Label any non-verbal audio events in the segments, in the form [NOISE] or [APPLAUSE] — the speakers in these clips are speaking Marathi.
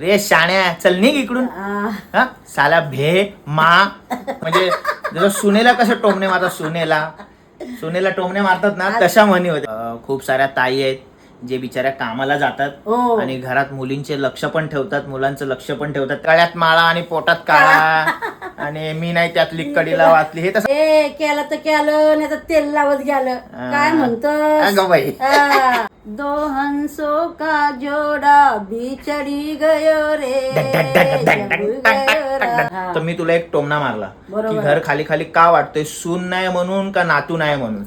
रे शाण्या चल निघ इकडून. हा? साला भे मा म्हणजे जसं सुनेला कसं टोमणे मारतात सुनेला. सुनेला टोमणे मारतात ना तशा म्हणी होत्या. खूप साऱ्या ताई आहेत जे बिचाऱ्या कामाला जातात हो. आणि घरात मुलींचे लक्ष पण ठेवतात मुलांचं लक्ष पण ठेवतात. तळ्यात माळा आणि पोटात काळा. आणि मी नाही त्यातली कडीला वाचली. हे तसं केलं तर केलं नाही तर तेल लावत गेलं. काय म्हणतो बाई. दो हंसो का जोडा डक डक गयो. रा. तर मी तुला एक टोमणा मारला की बरोबर. घर खाली खाली का वाटतोय सून नाही म्हणून का नातू नाही म्हणून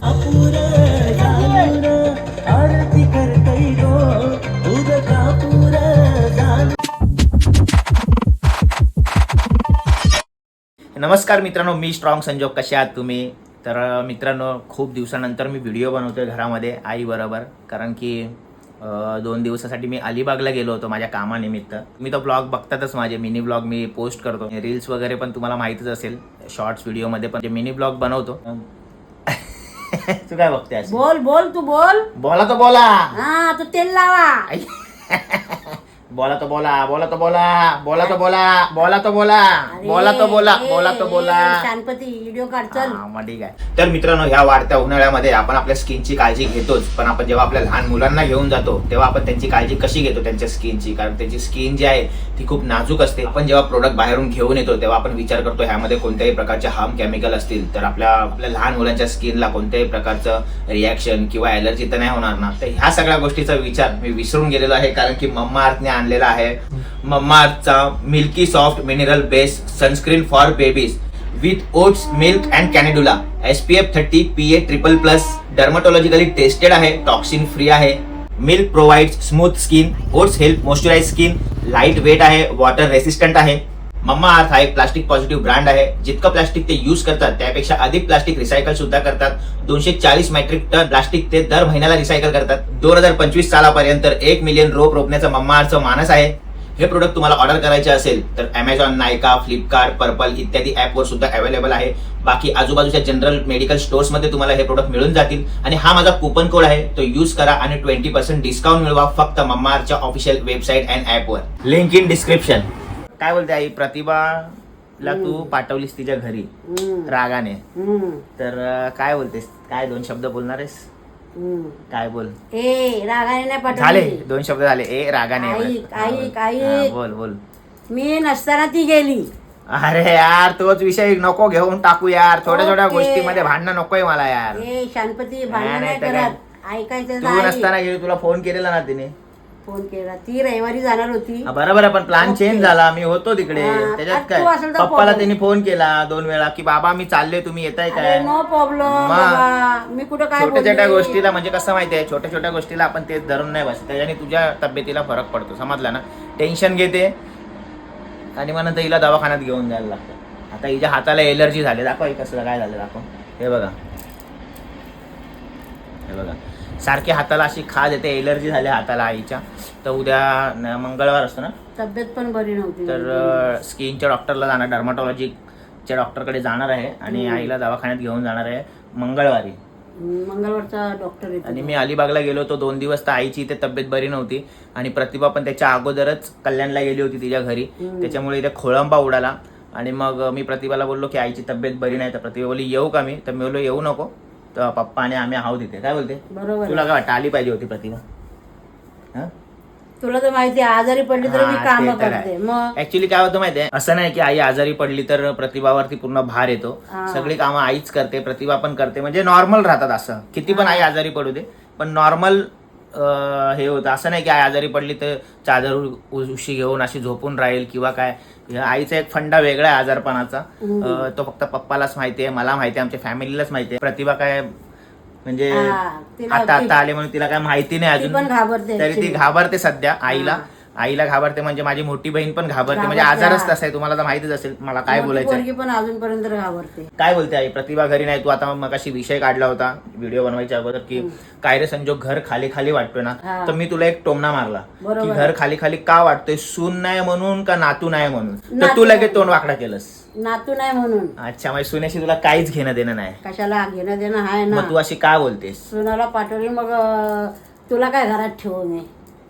नमस्कार मित्रांनो मी स्ट्रॉंग संजोग कसे आहात तुम्ही तर मित्रांनो खूप दिवसानंतर मी व्हिडिओ बनवतोय घरामध्ये आई बरोबर. कारण की दोन दिवसासाठी मी अलिबागला गेलो होतो माझ्या कामानिमित्त. मी तो ब्लॉग बघतातच माझे मिनी ब्लॉग मी पोस्ट करतो. रील्स वगैरे पण तुम्हाला माहितीच असेल शॉर्ट्स व्हिडिओमध्ये पण मिनी ब्लॉग बनवतो. [LAUGHS] तू काय बघते? बोल बोल तू बोल. बोला तो बोला. हा तो तेल लावा. [LAUGHS] बोला तो बोला बोला तो बोला बोला तो बोला बोला तो बोला बोला तो बोला बोला तो बोला शानपती व्हिडिओ काढ चल. मग ठीक आहे. तर मित्रांनो ह्या वाढत्या उन्हाळ्यामध्ये आपण आपल्या स्किनची काळजी घेतोच. पण आपण जेव्हा आपल्या लहान मुलांना घेऊन जातो तेव्हा आपण त्यांची काळजी कशी घेतो त्यांच्या स्किनची? कारण त्यांची स्किन जी आहे ती खूप नाजूक असते. आपण जेव्हा प्रोडक्ट बाहेरून घेऊन येतो तेव्हा आपण विचार करतो ह्यामध्ये कोणत्याही प्रकारचे हार्म केमिकल असतील. तर आपल्या आपल्या लहान मुलांच्या स्किनला कोणत्याही प्रकारचं रिॲक्शन किंवा ॲलर्जी तर नाही होणार ना? तर ह्या सगळ्या गोष्टीचा विचार मी विसरून गेलेलो आहे कारण की मम्मा अर्थने आणलेला आहे. Mama milky soft mineral base sunscreen for babies with oats milk and calendula. S P F thirty P A triple plus. Dermatologically tested आहे टॉक्सिन फ्री आहे. Milk provides smooth skin oats help moisturise skin lightweight आहे वॉटर रेसिस्टंट आहे. मम्मा अर्थ हा एक प्लास्टिक पॉझिटिव्ह ब्रँड आहे. जितकं प्लास्टिक ते यूज करतात त्यापेक्षा अधिक प्लास्टिक रिसायकल सुद्धा करतात. दोनशे चाळीस मेट्रिक टन प्लास्टिक ते दर महिन्याला रिसायकल करतात. दोन हजार पंचवीस सालापर्यंत एक मिलियन रोप रोपण्याचं मम्मा अर्थचं मानस आहे. हे प्रोडक्ट तुम्हाला ऑर्डर करायचे असेल तर अमेझॉन नायका फ्लिपकार्ट पर्पल इत्यादी ॲपवर सुद्धा अवेलेबल आहे. बाकी आजूबाजूच्या जनरल मेडिकल स्टोअर्समध्ये तुम्हाला हे प्रोडक्ट मिळून जातील. आणि हा माझा कुपन कोड आहे. तो यूज करा आणि ट्वेंटी पर्सेंट डिस्काउंट मिळवा फक्त मम्मारच्या ऑफिशियल वेबसाईट अँड ॲपवर लिंक इन डिस्क्रिप्शन काय बोलते आई प्रतिभाला तू पाठवलीस तिच्या घरी रागाने. तर काय बोलतेस? काय दोन शब्द बोलणार आहेस. काय बोल? ए रागाने नाही झाले दोन शब्द झाले. ए रागाने. ऐक, बोल. ऐक, ऐक. बोल बोल. मी नसताना ती गेली. अरे यार तोच विषय नको घेऊन टाकू यार. छोट्या छोट्या. गोष्टीमध्ये भांडणं नकोय मला यार. ए शानपती नाही, भांडण नाही. करत. ऐकायचं तू नाही. नसताना गेली तुला फोन केलेला ना तिने. फोन केला. ती रविवारी जाणार होती. बरोबर आहे पण प्लॅन. चेंज झाला. मी होतो तिकडे. हा, त्याच्यात काय? तू असेल तर पप्पाला problem. त्यांनी फोन केला दोन वेळा की बाबा मी चालले तुम्ही येताय अरे काय? No problem. बाबा. मी कुठं काय छोट्या छोट्या बोलली? गोष्टीला म्हणजे कसं माहितीये छोट्या छोट्या गोष्टीला आपण तेच धरून नाही बसत. त्याच्याने तुझ्या तब्येतीला फरक पडतो. समजला ना? टेन्शन घेते. आणि मग नंतर हिला दवाखान्यात घेऊन जायला लागतं. आता हिच्या हाताला एलर्जी झाली. दाखव हे कसं काय झालं दाखव. हे बघा. हे बघा. सारखी हाताला अशी खाज येते एलर्जी झाली हाताला आईच्या. तर उद्या मंगळवार असतो ना? तब्येत पण बरी नव्हती. तर स्किनच्या डॉक्टरला जाणार डर्माटॉलॉजीच्या डॉक्टरकडे जाणार आहे आणि. आईला दवाखान्यात घेऊन जाणार आहे मंगळवारी. मंगळवारचा डॉक्टर आणि मी अलिबागला गेलो होतो दोन दिवस तर आईची इथे तब्येत बरी नव्हती आणि प्रतिभा पण त्याच्या अगोदरच कल्याणला गेली होती तिच्या घरी. त्याच्यामुळे इथे खोळंबा उडाला आणि मग मी प्रतिभाला बोललो की आईची तब्येत बरी नाही तर प्रतिभा बोलली येऊ का मी? तर मी बोललो येऊ नको. तर पप्पा आणि आम्ही आहोत इथे. काय बोलते? बरोबर. तुला. काय वाटतं आली पाहिजे होती प्रतिभा हा? तुला तर माहिती आहे, आजारी पडली तर मी काम करते. मग? ऍक्च्युली काय होतं माहितीये असं नाही की आई आजारी पडली तर प्रतिभावरती पूर्ण भार येतो. सगळी कामं आईच करते प्रतिभा पण करते. म्हणजे नॉर्मल राहतात असं. किती पण आई आजारी पडू दे पण नॉर्मल हे होतं असं नाही की आई आजारी पडली तर चादर उशी घेऊन अशी झोपून राहील किंवा काय हे आईचा एक फंडा वेगळा आहे आजारपणाचा. अं, तो फक्त पप्पालाच माहिती आहे मला माहिती आहे आमच्या फॅमिलीलाच माहिती आहे प्रतिभा काय म्हणजे हा, आता आता आले म्हणून तिला काय माहिती नाही अजून तरी ती. घाबरते सध्या आईला हा. आईला घाबरते म्हणजे माझी मोठी बहीण पण घाबरते म्हणजे आजारच. तसा आहे तुम्हाला तर माहितीच असेल मला काय बोलायचं पण अजूनपर्यंत घाबरते. काय बोलते आई? प्रतिभा घरी नाही तू आता मग अशी विषय काढला होता व्हिडिओ बनवायच्या अगोदर की काय रे संजोग घर खाली खाली वाटतोय ना. तर मी तुला एक टोमणा मारला की. घर खाली खाली का वाटतोय सून नाही म्हणून का नातू नाही म्हणून? तर तू लगेच. तोंड वाकडा केलंस. नातू नाही म्हणून. अच्छा म्हणजे सुनेशी तुला काहीच घेणं देणं नाही. कशाला घेणं देणं आहे ना. तू अशी का बोलतेस? सुनाला पाठवली मग तुला काय घरात ठेवू मी?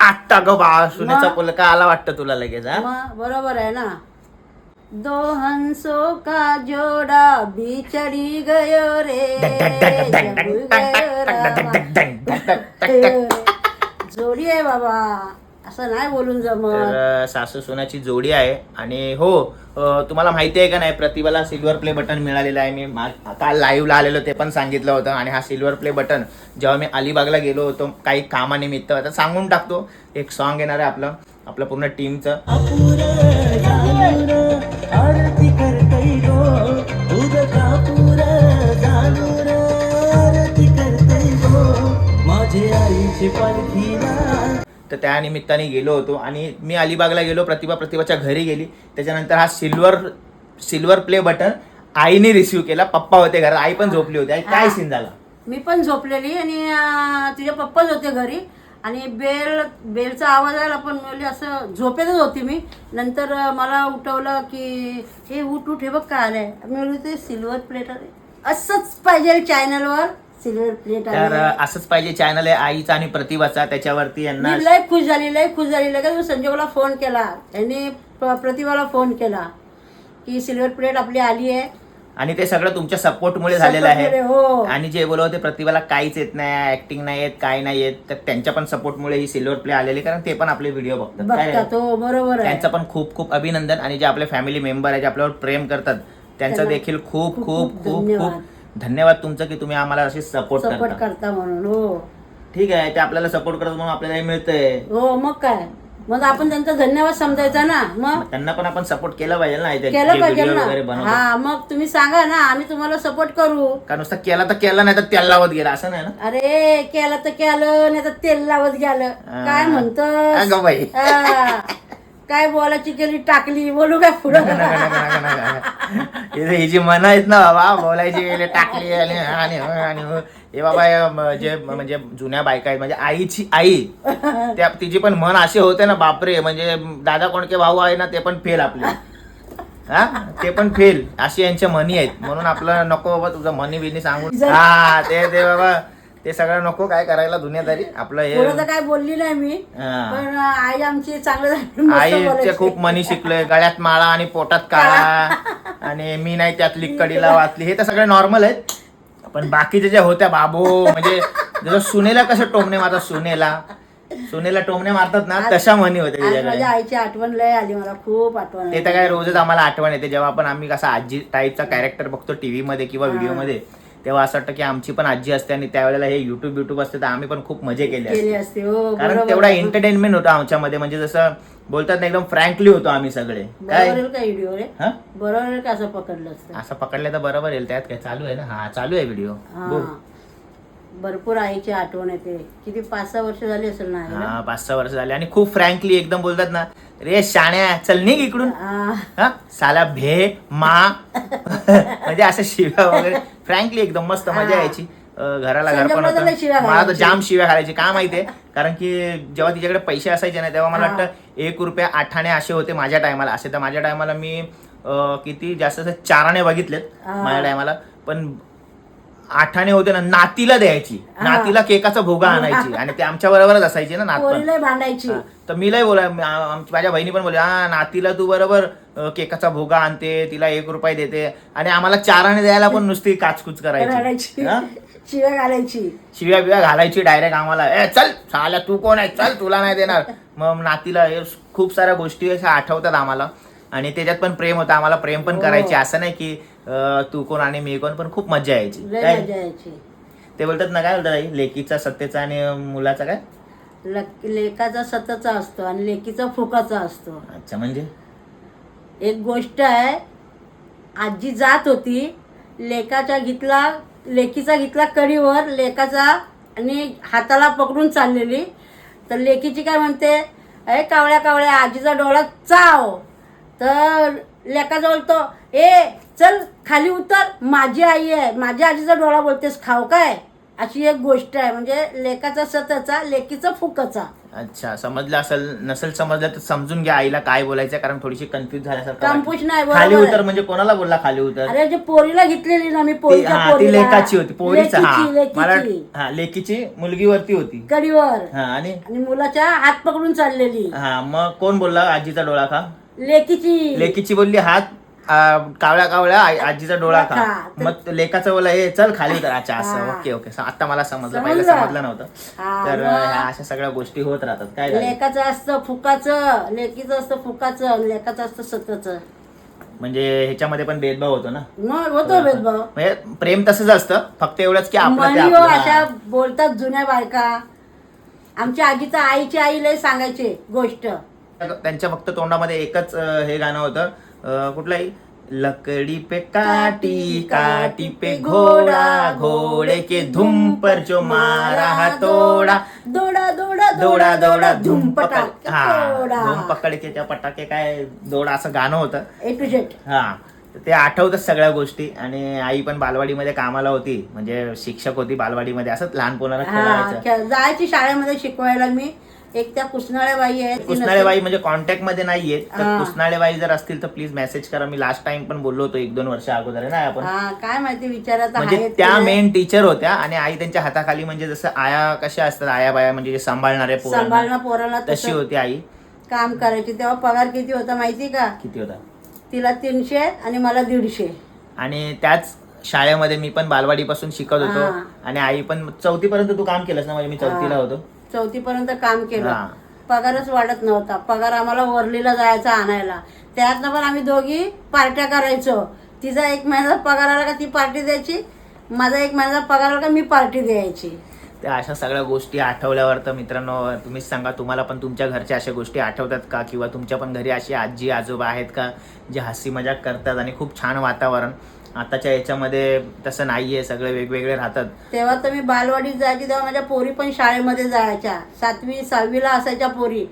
आत्ता ग बा सुनेचा मग? पुलका आला वाटतं तुला लगेच हा मग बरोबर आहे ना दो हंसों का जोड़ा गयो रे जब गयो रामा. जोडी आहे बाबा असं नाही बोलून जमत. तर सासू सोनाची जोडी आहे आणि हो अ, तुम्हाला माहिती आहे का नाही प्रतिभाला सिल्वर प्ले बटन मिळालेलं आहे. मी मा- काल लाईव्हला आलेलो ते पण सांगितलं होतं. आणि हा सिल्वर प्ले बटन जेव्हा मी अलिबागला गेलो होतो काही कामानिमित्त आता सांगून टाकतो. एक सॉन्ग येणार आहे आपलं आपलं पूर्ण टीमचं आरती करतई गो. उदका पुर जाणून आरती करतई गो. माझे आईची पालखीला तर त्या निमित्ताने गेलो होतो. आणि मी अलिबागला गेलो प्रतिभा प्रतिभाच्या घरी गेली. त्याच्यानंतर हा सिल्वर सिल्वर प्ले बटन आईने रिसिव्ह केला. पप्पा होते घरात. आई पण झोपली होती. आई काय सीन झाला? मी पण झोपलेली आणि तुझे पप्पाच होते घरी. आणि बेल बेलचा आवाज आला पण मी बोलली असं झोपेतच होती मी. नंतर मला उठवलं की हे उठ उठ. हे बघ काय आलंय. मी ते सिल्वर प्लेट आहे असंच पाहिजे चॅनलवर सिल्वर प्लेट तर आहे असंच पाहिजे चॅनल आहे आईचा आणि प्रतिभाचा. त्याच्यावरती यांना मी लय खुश झाली लय खुश झाली. लगेच मी संजोगला फोन केला. यांनी प्र- प्रतिभाला फोन केला की सिल्वर प्लेट आपली आली आहे. आणि ते सगळं तुमच्या सपोर्टमुळे झालेलं Support मुळे, हो. आहे आणि जे बोलत होते प्रतिभाला काहीच येत नाही ऍक्टिंग नाही येत काय नाही येत तर त्यांच्या पण सपोर्टमुळे ही सिल्वर प्ले आलेली कारण ते पण आपले व्हिडिओ बघतात. काय रे? बघतात हो बरोबर आहे. त्यांचं पण खूप खूप अभिनंदन. आणि जे आपले फॅमिली मेंबर आहे जे आपल्यावर प्रेम करतात त्यांचं त्यांना देखील खूप खूप खूप खूप धन्यवाद. खूप धन्यवाद. तुमचं की तुम्ही आम्हाला असे सपोर्ट सपोर्ट करता. करता म्हणून हो. ठीक आहे ते आपल्याला सपोर्ट करतात म्हणून आपल्याला हे मिळतंय. हो मग काय? मग आपण त्यांचा धन्यवाद समजायचा ना? मग? त्यांना पण आपण सपोर्ट केला पाहिजे ना केलं जे पाहिजे व्हिडिओ वगैरे ना बनवतात. हा मग तुम्ही सांगा ना आम्ही तुम्हाला सपोर्ट करू. का नुसतं केला तर केला नाही तर त्याला लावत गेला असं नाही ना? अरे केलं तर केलं नाही तर तेल लावत गेलं. काय म्हणतो बाई. काय बोलायची केली टाकली बोलू काय पुढं? इथे ही जी मन आहेत ना बाबा बोलायची गेले टाकली आणि आणि आणि हे बाबा हे जे म्हणजे जुन्या बायका आहेत म्हणजे आईची आई त्या तिची पण मन असे होते ना बापरे म्हणजे दादा कोणके भाऊ आहे ना ते पण फेल आपले. हा? ते पण फेल. अशी यांच्या मनी आहेत. म्हणून आपलं नको बाबा तुझं मनी बिनी सांगून हा ते ते बाबा ते सगळं नको काय करायला दुनियादारी? आपलं हे काय बोलली नाही मी. पण आई आमची चांगलं आईचे. खूप मनी शिकलोय गळ्यात माळा आणि पोटात काळा. आणि मी नाही त्यातली कडीला वाचली. हे तर सगळे नॉर्मल आहेत. पण बाकीच्या ज्या होत्या बाबू म्हणजे जसं सुनेला कसं टोमणे मारतात सुनेला. सुनेला टोमणे मारतात ना तशा तिच्याकडे माझ्या आईची आठवण लय आली मला खूप आठवण ते. तर काय रोजच आम्हाला आठवण येते. जेव्हा आपण आम्ही कसा आजी टाईपचा कॅरेक्टर बघतो टीव्ही मध्ये किंवा व्हिडिओमध्ये तेव्हा असं वाटतं की आमची पण आजी असते आणि त्यावेळेला हे युट्यूब युट्यूब असते तर आम्ही पण खूप मजे केले असते. हो कारण तेवढा. एंटरटेनमेंट होता आमच्यामध्ये म्हणजे जसं बोलतात ना एकदम फ्रँकली होतो आम्ही सगळे. काय? बरोबर का असं पकडलं असं पकडलं तर बरोबर येईल त्यात काय चालू आहे ना? हा चालू आहे व्हिडिओ हा. भरपूर आईची आठवण येते. किती पाच सहा वर्ष झाली असेल ना? हा पाच सहा वर्ष झाले. आणि खूप फ्रँकली एकदम बोलतात ना रे शाण्या चल निघ इकडून. साला भे मा. [LAUGHS] म्हणजे असं शिव्या वगैरे. फ्रँकली एकदम मस्त मजा. यायची घराला घर पण होतं मला तर. जाम शिव्या घालायची का माहितीये कारण की जेव्हा तिच्याकडे पैसे असायचे ना तेव्हा मला. वाटतं एक रुपया आठाणे असे होते माझ्या टायमाला असे तर माझ्या टायमाला मी किती जास्त चाराने बघितलेत. माझ्या टायमाला पण आठाणे होते ना नातीला द्यायची. नातीला केकाचा भोगा आणायची आणि ते आमच्या बरोबरच असायची ना नात भांडायची. तर मी लय बोला माझ्या बहिणी पण बोलल्या हा नातीला तू बरोबर केकाचा भोगा आणते तिला एक रुपये देते. आणि आम्हाला चाराने द्यायला पण नुसती काचकुच करायची? शिव्या घालायची. शिव्या बिव्या घालायची डायरेक्ट आम्हाला. ए चल साल्या तू कोण आहे? चल तुला नाही देणार. मग नातीला खूप साऱ्या गोष्टी अशा आठवतात आम्हाला. आणि त्याच्यात पण प्रेम होतं आम्हाला प्रेम पण हो. करायचे. असं नाही की तू कोण आणि मी कोण पण खूप मजा यायची. ते बोलतात ना काय बोलतात? लेकीचा सत्तेचा आणि मुलाचा काय? लक- लेकाचा सतचा असतो आणि लेकीचा फुकाचा असतो. अच्छा म्हणजे? एक गोष्ट आहे आजी जात होती लेकाच्या घेतला लेकीचा घेतला कडीवर लेकाचा आणि हाताला पकडून चाललेली. तर लेकीची काय म्हणते अरे कावळ्या कावळ्या आजीचा डोळा चाव. तर लेकाजवळ तो ए चल खाली उतर माझी आई आहे माझ्या आजीचा डोळा बोलतेस खाव काय? अशी एक गोष्ट आहे म्हणजे लेकाचा सतचा लेकीचा फुकचा अच्छा समजलं असेल नसेल समजलं तर समजून घ्या आईला काय बोलायचं कारण थोडीशी कन्फ्युज झाल्यासारखं. नाही, बरोबर खाली आहे. उतर म्हणजे कोणाला बोलला खाली उतर अरे जे पोरीला घेतलेली ना मी ती पोरीच्या हा ती पोरीला. लेकाची होती पोरीचा हा लेकीची, मला लेकीची. हा लेकीची मुलगी वरती होती कडीवर हा आणि आणि मुलाच्या हात पकडून चाललेली हा मग कोण बोलला आजीचा डोळा खा लेकीची लेकीची बोलली हात आ, कावळ्या कावळ्या आई- आजीचा डोळा खा मग लेकाचं बोला हे चल खाली उतर. अच्छा असं हा. Okay okay. आता मला समजलं पहिलं समजलं? समजलं नव्हतं. हा, तर मग. ह्या अशा सगळ्या गोष्टी होत राहतात. काय झालं? लेकाचं असतं फुकाचं. लेकीचं असतं फुकाचं. लेकाचं असतं सतचं म्हणजे ह्याच्यामध्ये पण भेदभाव होतो ना? मग होतो भेदभाव. म्हणजे प्रेम तसंच असतं फक्त एवढंच की आपलं ते म्हणली हो आपलं. अशा बोलतात जुन्या बायका. आमच्या आजीचा आईची आई लय सांगायचे गोष्ट. त्यांच्या फक्त तोंडामध्ये एकच अं, हे गाणं होतं कुठलंही? लकड़ी पे काटी काटी पे घोड़ा घोड़े के धुम पर जो मारा हा तोड़ा. दोडा दोडा दौडा दौडा धूम पटाके हा. धूम पकड के त्या पटाके काय दोडा असं गाणं होतं. ए टू जेड हा ते आठवतात सगळ्या गोष्टी. आणि आई पण बालवाडीमध्ये कामाला होती. म्हणजे शिक्षक होती बालवाडीमध्ये. असंच लहान पोराला खेळायचं. खे- जायची शाळेमध्ये शिकवायला मी. एक त्या कुसनाळ्या बाई आहेत कुसनाळेबाई म्हणजे कॉन्टॅक्टमध्ये नाहीये. तर. कुसनाळेबाई जर असतील तर प्लीज मेसेज करा. मी लास्ट टाइम पण बोललो होतो एक दोन वर्ष अगोदर ना आपण? हा काय माहिती विचारायचं म्हणजे त्या. मेन टीचर होत्या आणि आई त्यांच्या हाताखाली म्हणजे जसं आया कशा असतात आया बाया म्हणजे सांभाळणारे पोरांना सांभाळणं पोराला तशी होती आई. काम करायची. तेव्हा पगार किती होता माहिती का? किती होता? तिला तीनशे आणि मला दीडशे. आणि त्याच शाळेमध्ये मी पण बालवाडीपासून शिकत होतो. आणि आई पण चौथी पर्यंत तू काम केलंस ना म्हणजे मी चौथीला होतो. चौथी पर्यंत काम केलं. पगारच वाढत नव्हता. पगार आम्हाला वरलीला जायचा आणायला. त्यातनं पण आम्ही दोघी पार्ट्या करायचो. तिचा एक महिन्याचा पगार आला का ती पार्टी द्यायची? माझा एक महिन्याचा पगार आला का मी पार्टी द्यायची. त्या अशा सगळ्या गोष्टी आठवल्यावर तर मित्रांनो तुम्हीच सांगा तुम्हाला पण तुमच्या घरच्या अशा गोष्टी आठवतात का? किंवा तुमच्या पण घरी अशी आजी आजोबा आहेत का जे हसी मजाक करतात आणि खूप छान वातावरण? आताच्या याच्यामध्ये तसं नाहीये सगळे वेगवेगळे राहतात. तेव्हा तर मी बालवाडीत जायची तेव्हा माझ्या पोरी पण शाळेमध्ये जायच्या. सातवी सहावीला असायच्या पोरी.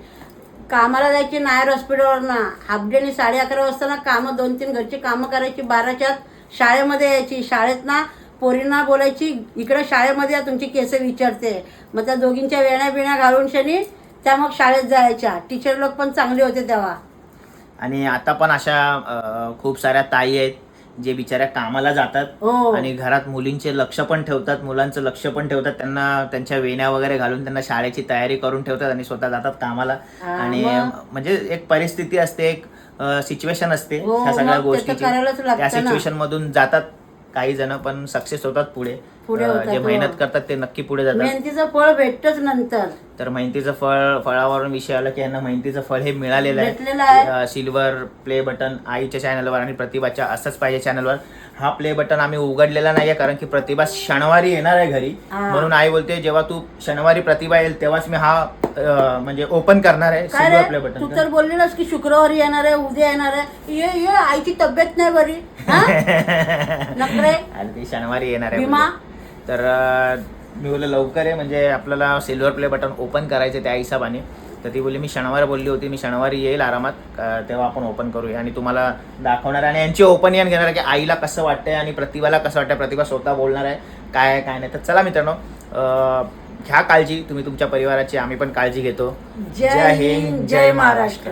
कामाला जायची नायर हॉस्पिटलवरनं. हाफ डेनी साडे अकरा वाजता ना कामं दोन तीन घरची कामं करायची बाराच्यात शाळेमध्ये यायची. शाळेत ना पोरींना बोलायची इकडे शाळेमध्ये या तुमची केस विचारते. मग त्या दोघींच्या वेण्या बिण्या घालून शनी त्या मग शाळेत जायच्या. टीचर लोक पण चांगले होते तेव्हा. आणि आता पण अशा खूप साऱ्या ताई आहेत जे बिचाऱ्या कामाला जातात हो आणि घरात मुलींचे लक्ष पण ठेवतात मुलांचं लक्ष पण ठेवतात त्यांना त्यांच्या वेण्या वगैरे घालून त्यांना शाळेची तयारी करून ठेवतात आणि स्वतः जातात कामाला हा, आणि मग? म्हणजे एक परिस्थिती असते एक सिच्युएशन असते हो, ह्या सगळ्या मग ते तर गोष्टीची करायलाच लागतं त्या ना. सिच्युएशन मधून जातात काही जण पण सक्सेस होतात पुढे पुढे अं, होतात, जे हो. मेहनत करतात ते नक्की पुढे जातात मेहनतीचं फळ भेटतच नंतर तर मेहनतीचं फळ फळावरून विषय आला की यांना मेहनतीचं फळ हे मिळालेलं आहे. सिल्वर प्ले बटन आईच्या चॅनलवर आणि प्रतिभाच्या असंच पाहिजे चॅनलवर. हा प्ले बटन आम्ही उघडलेला नाहीये कारण की प्रतिभा शनिवारी येणार आहे घरी. म्हणून आई बोलते जेव्हा तू शनिवारी प्रतिभा येईल तेव्हाच मी हा म्हणजे ओपन करणार आहे सिल्वर प्ले रे तू बटन तर बोललेलंस की शुक्रवारी येणार आहे उद्या येणार आहे. ये ये आईची तब्येत नाही बरी. [LAUGHS] ती शनिवारी येणार आहे. तर मी बोललो लवकर आहे म्हणजे आपल्याला सिल्वर प्ले बटन ओपन करायचे त्या हिशोबाने. तर ती बोलली मी शनिवारी बोलली होती मी शनिवारी येईल आरामात. तेव्हा आपण ओपन करूया. आणि तुम्हाला दाखवणार आणि यांची ओपनियन घेणार आहे की आईला कसं वाटतंय आणि प्रतिभाला कसं वाटतंय. प्रतिभा स्वतः बोलणार आहे काय काय नाही. तर चला मित्रांनो घ्या काळजी. तुम्ही तुमच्या परिवाराची आम्ही पण काळजी घेतो. जय हिंद जय महाराष्ट्र.